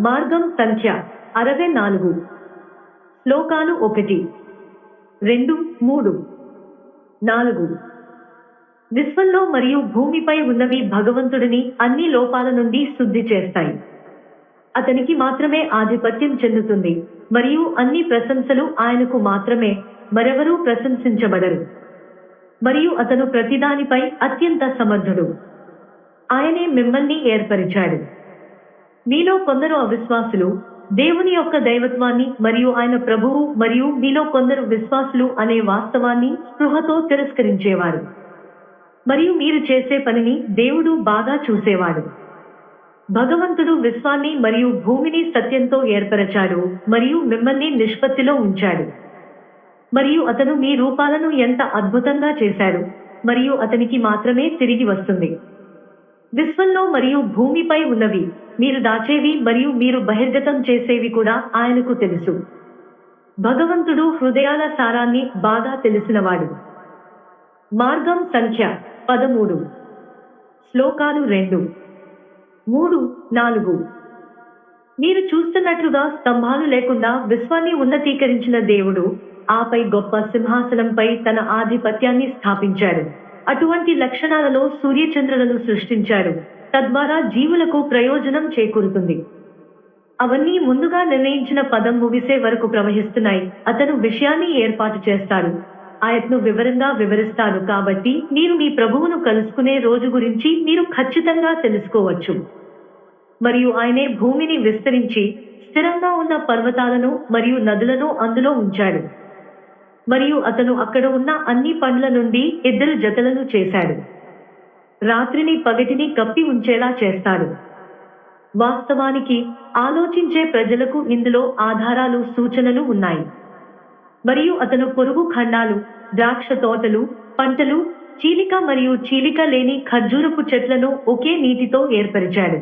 మార్గం సంఖ్య అరవై నాలుగు. శ్లోకాలు ఒకటి రెండు మూడు నాలుగు. విశ్వంలో మరియు భూమిపై ఉన్నవి భగవంతుడిని అన్ని లోపాల నుండి శుద్ధి చేస్తాయి. అతనికి మాత్రమే ఆధిపత్యం చెందుతుంది మరియు అన్ని ప్రశంసలు ఆయనకు మాత్రమే మరెవరూ ప్రశంసించబడరు. మరియు అతను ప్రతిదానిపై అత్యంత సమర్థుడు. ఆయనే మిమ్మల్ని ఏర్పరిచాడు. మీలో కొందరు అవిశ్వాసులు దేవుని యొక్క దైవత్వాన్ని మరియు ఆయన ప్రభువు మరియు మీలో కొందరు విశ్వాసులు అనే వాస్తవాన్ని స్పృహతో తిరస్కరించేవారు. మరియు మీరు చేసే పనిని దేవుడు బాగా చూసేవాడు. భగవంతుడు విశ్వాన్ని మరియు భూమిని సత్యంతో ఏర్పరచాడు మరియు మిమ్మల్ని నిష్పత్తిలో ఉంచాడు. మరియు అతను మీ రూపాలను ఎంత అద్భుతంగా చేశాడు మరియు అతనికి మాత్రమే తిరిగి వస్తుంది. విశ్వంలో మరియు భూమిపై ఉన్నవి మీరు దాచేవి మరియు మీరు బహిర్గతం చేసేవి కూడా ఆయనకు తెలుసు. భగవంతుడు హృదయాల సారాన్ని బాగా తెలిసినవాడు. మార్గం సంఖ్య పదమూడు. శ్లోకాలు రెండు. మూడు నాలుగు. మీరు చూస్తున్నట్లుగా స్తంభాలు లేకుండా విశ్వాన్ని ఉన్నతీకరించిన దేవుడు ఆపై గొప్ప సింహాసనంపై తన ఆధిపత్యాన్ని స్థాపించాడు. అటువంటి లక్షణాలలో సూర్యచంద్రులను సృష్టించాడు. తద్వారా జీవులకు ప్రయోజనం చేకూరుతుంది. అవన్నీ ముందుగా నిర్ణయించిన పదం ముగిసే వరకు ప్రవహిస్తున్నాయి. అతను విషయాన్ని ఏర్పాటు చేస్తాడు. ఆయత్ను వివరంగా వివరిస్తాడు కాబట్టి మీరు మీ ప్రభువును కలుసుకునే రోజు గురించి మీరు ఖచ్చితంగా తెలుసుకోవచ్చు. మరియు ఆయనే భూమిని విస్తరించి స్థిరంగా ఉన్న పర్వతాలను మరియు నదులను అందులో ఉంచాడు. మరియు అతను అక్కడ ఉన్న అన్ని పండ్ల నుండి ఇద్దరు జతలను చేశాడు. రాత్రిని పగటిని కప్పి ఉంచేలా చేస్తాడు. వాస్తవానికి ఆలోచించే ప్రజలకు ఇందులో ఆధారాలు సూచనలు ఉన్నాయి. మరియు అతను పొరుగు ఖండాలు ద్రాక్ష తోటలు పంటలు చీలిక మరియు చీలిక లేని ఖర్జూరపు చెట్లను ఒకే నీటితో ఏర్పరిచాడు.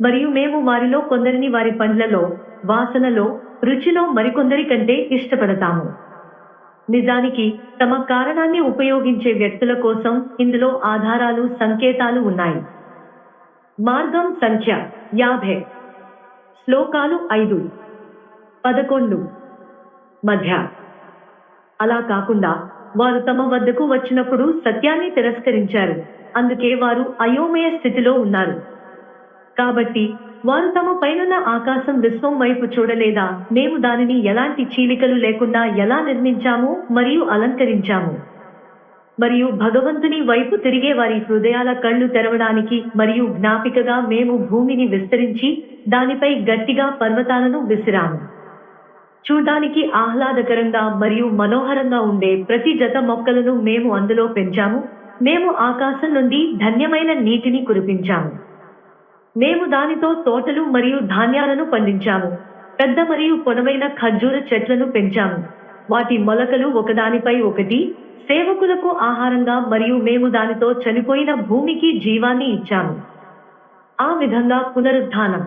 మరియు మేము వారిలో కొందరిని వారి పండ్లలో వాసనలో రుచిలో మరికొందరి కంటే ఇష్టపడతాము. నిజానికి తమ కారణాన్ని ఉపయోగించే వ్యక్తుల కోసం ఇందులో ఆధారాలు సంకేతాలు ఉన్నాయి. మార్గం సంఖ్య యాభై. శ్లోకాలు ఐదు. పదకొండు. మధ్య. అలా కాకుండా వారు తమ వద్దకు వచ్చినప్పుడు సత్యాన్ని తిరస్కరించారు. అందుకే వారు అయోమయ స్థితిలో ఉన్నారు. కాబట్టి వారు తమ పైనున్న ఆకాశం విశ్వం వైపు చూడలేదా? మేము దానిని ఎలాంటి చీలికలు లేకుండా ఎలా నిర్మించాము మరియు అలంకరించాము? మరియు భగవంతుని వైపు తిరిగే వారి హృదయాల కళ్ళు తెరవడానికి మరియు జ్ఞాపికగా మేము భూమిని విస్తరించి దానిపై గట్టిగా పర్వతాలను విసిరాము. చూడడానికి ఆహ్లాదకరంగా మరియు మనోహరంగా ఉండే ప్రతి జత మొక్కలను మేము అందులో పెంచాము. మేము ఆకాశం నుండి ధన్యమైన నీటిని కురిపించాము. మేము దానితో తోటలు మరియు ధాన్యాలను పండించాము. పెద్ద మరియు పొడవైన ఖర్జూర చెట్లను పెంచాము. వాటి మొలకలు ఒకదానిపై ఒకటి సేవకులకు ఆహారంగా మరియు మేము దానితో చనిపోయిన భూమికి జీవాన్ని ఇచ్చాము. ఆ విధంగా పునరుద్ధానం.